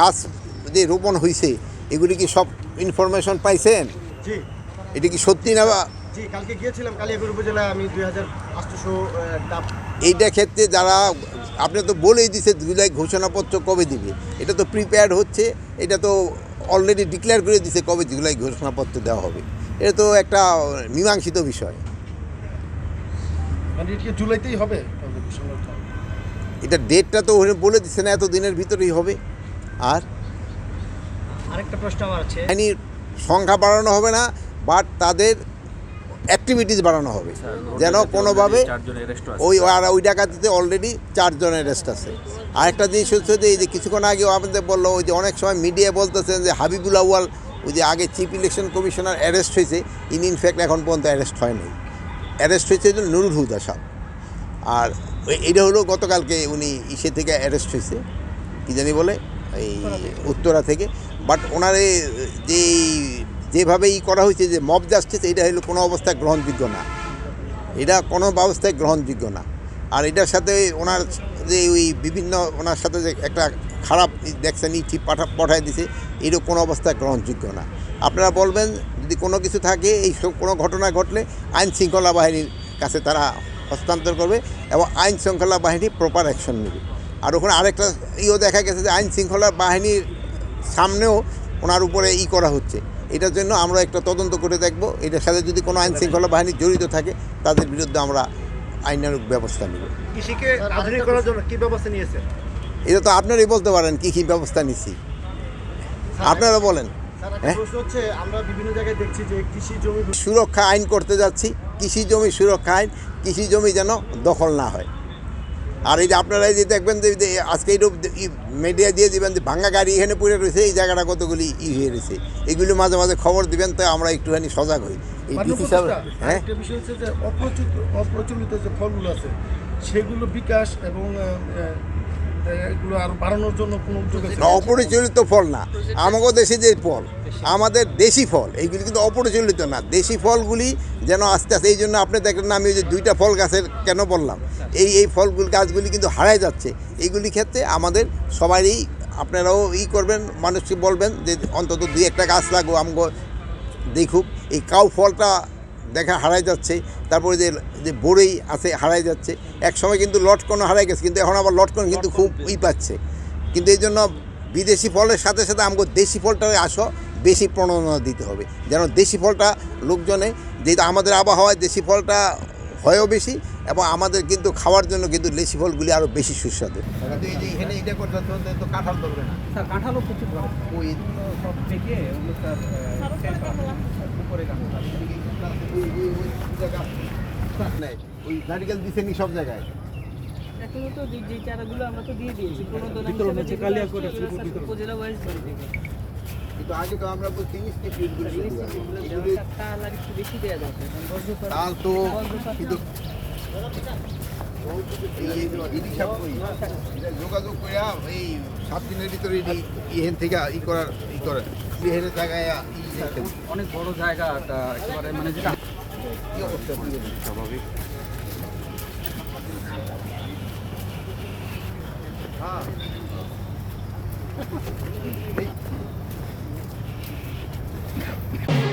গাছ যে রোপণ হয়েছে এগুলি কি সব ইনফরমেশন পাইছেন? এটা কি সত্যি না বা কালকে গিয়েছিলাম কালিয়াকুড় উপজেলায় আমি দুই হাজার এইটা ক্ষেত্রে যারা আপনি তো বলেই দিছে জুলাই ঘোষণাপত্র কবে দিবে? এটা তো প্রিপেয়ার্ড হচ্ছে এটা তো অলরেডি ডিক্লেয়ার করে দিছে কবে জুলাই ঘোষণাপত্র দেওয়া হবে। এটা তো একটা মীমাংসিত বিষয়। মানে এটা জুলাইতেই হবে এটা ডেটটা তো বলে দিচ্ছে না এত দিনের ভিতরেই হবে। আর আরেকটা প্রশ্ন আমার আছে। বাহিনীর সংখ্যা বাড়ানো হবে না বাট তাদের অ্যাক্টিভিটিস বাড়ানো হবে। যেন কোনোভাবে চারজন ওই আর ওই ডাকাতিতে অলরেডি চারজনের রেস্ট আছে। আরেকটা জিনিস হচ্ছে যে এই যে কিছুক্ষণ আগেও আমাদের বলল ওই যে অনেক সময় মিডিয়া বলতেছেন যে হাবিবুল আউয়াল ওই যে আগে চিফ ইলেকশন কমিশনার অ্যারেস্ট হয়েছে ইন ইনফ্যাক্ট এখন পর্যন্ত অ্যারেস্ট হয়নি। অ্যারেস্ট হয়েছে যে নুরুল হুদা সাহেব। আর এটা হলো গতকালকে উনি ইসে থেকে অ্যারেস্ট হয়েছে। কী জানি বলে? এই উত্তরা থেকে। বাট ওনার যে যেভাবে ই করা হয়েছে যে মব জাস্টিস এটা হলো কোনো অবস্থায় গ্রহণযোগ্য না। এটা কোনো ব্যবস্থায় গ্রহণযোগ্য না। আর এটার সাথে ওনার যে ওই বিভিন্ন ওনার সাথে যে একটা খারাপ দেখছেন ইটি পাঠা পাঠায় দিছে এরও কোনো অবস্থায় গ্রহণযোগ্য না। আপনারা বলবেন যদি কোনো কিছু থাকে এই সব কোনো ঘটনা ঘটলে আইন শৃঙ্খলা বাহিনীর কাছে তারা হস্তান্তর করবে এবং আইন শৃঙ্খলা বাহিনী প্রপার অ্যাকশন নেবে। আর ওখানে আরেকটা ইও দেখা গেছে যে আইন শৃঙ্খলা বাহিনীর সামনেও ওনার উপরে ই করা হচ্ছে। এটার জন্য আমরা একটা তদন্ত করে দেখব। এটার সাথে যদি কোনো আইন শৃঙ্খলা বাহিনী জড়িত থাকে তাদের বিরুদ্ধে আমরা আইনানুগ ব্যবস্থা নেব। কৃষিকে আধুনিক করার জন্য কি ব্যবস্থা নিয়েছে এটা তো আপনারই বলতে পারেন কী কী ব্যবস্থা নিচ্ছি আপনারা বলেন। হ্যাঁ? সুরক্ষা আইন করতে যাচ্ছি। কৃষি জমি সুরক্ষা আইন কৃষি জমি যেন দখল না হয়। আর এই যে আপনারা এই যে দেখবেন যে আজকে এইটু মিডিয়া দিয়ে দিবেন যে ভাঙ্গা গাড়ি এখানে পড়ে রয়েছে এই জায়গাটা কতগুলি ই হয়ে রয়েছে। এগুলি মাঝে মাঝে খবর দিবেন তো আমরা একটুখানি সজাগ হই। এই ডিসি সাহেব হ্যাঁ? একটা বিষয় হচ্ছে যে অপ্রচলিত অপ্রচলিত যে ফলগুলো আছে সেগুলো বিকাশ এবং এগুলো আরও বাড়ানোর জন্য কোনো উদ্যোগ আছে? না, অপরিচালিত ফল না। আমাদের দেশে যে ফল আমাদের দেশি ফল এইগুলি কিন্তু অপরিচালিত না। দেশি ফলগুলি যেন আস্তে আস্তে এই জন্য আপনি দেখলেন না আমি ওই যে দুইটা ফল গাছের কেন বললাম? এই এই ফলগুলি গাছগুলি কিন্তু হারায় যাচ্ছে। এইগুলি ক্ষেত্রে আমাদের সবারই আপনারাও ই করবেন মানুষকে বলবেন যে অন্তত দুই একটা গাছ লাগো আমগো দেখুক। এই কাউ ফলটা দেখা হারাই যাচ্ছে তারপরে যে যে বড়ই আছে হারাই যাচ্ছে। এক সময় কিন্তু লটকন হারাই গেছে কিন্তু এখন আবার লটকন কিন্তু খুব ই পাচ্ছে। কিন্তু এই জন্য বিদেশি ফলের সাথে সাথে আমাকে দেশি ফলটা আসো বেশি প্রণোদনা দিতে হবে যেন দেশি ফলটা লোকজনে যেহেতু আমাদের আবহাওয়ায় দেশি ফলটা হয়ও বেশি এবং আমাদের কিন্তু খাওয়ার জন্য কিন্তু দেশি ফলগুলি আরও বেশি সুস্বাদু এখানে এটা করতে তো কাঁঠাল ধরবে না স্যার কাঁঠালও প্রচুর ওই সব থেকে ওগুলো স্যার উপরে কাঁঠাল ওই নারিকেল দিছেনি সব জায়গায় এখনও তো যে- চারাগুলো আমরা তো দিয়ে দিয়েছি উপজেলা ওয়াইজ কিন্তু আগে তো আমরা বলছি মিষ্টি ফিডগুলো তাল তো- কিন্তু যোগাযোগ করে এই সাত দিনের ভিতরে ইহেন থেকে ই করার ই করার ইহেনের জায়গায় অনেক বড় জায়গাটা একেবারে মানে যেটা কি অবস্থা? স্বাভাবিক। হ্যাঁ। Yeah.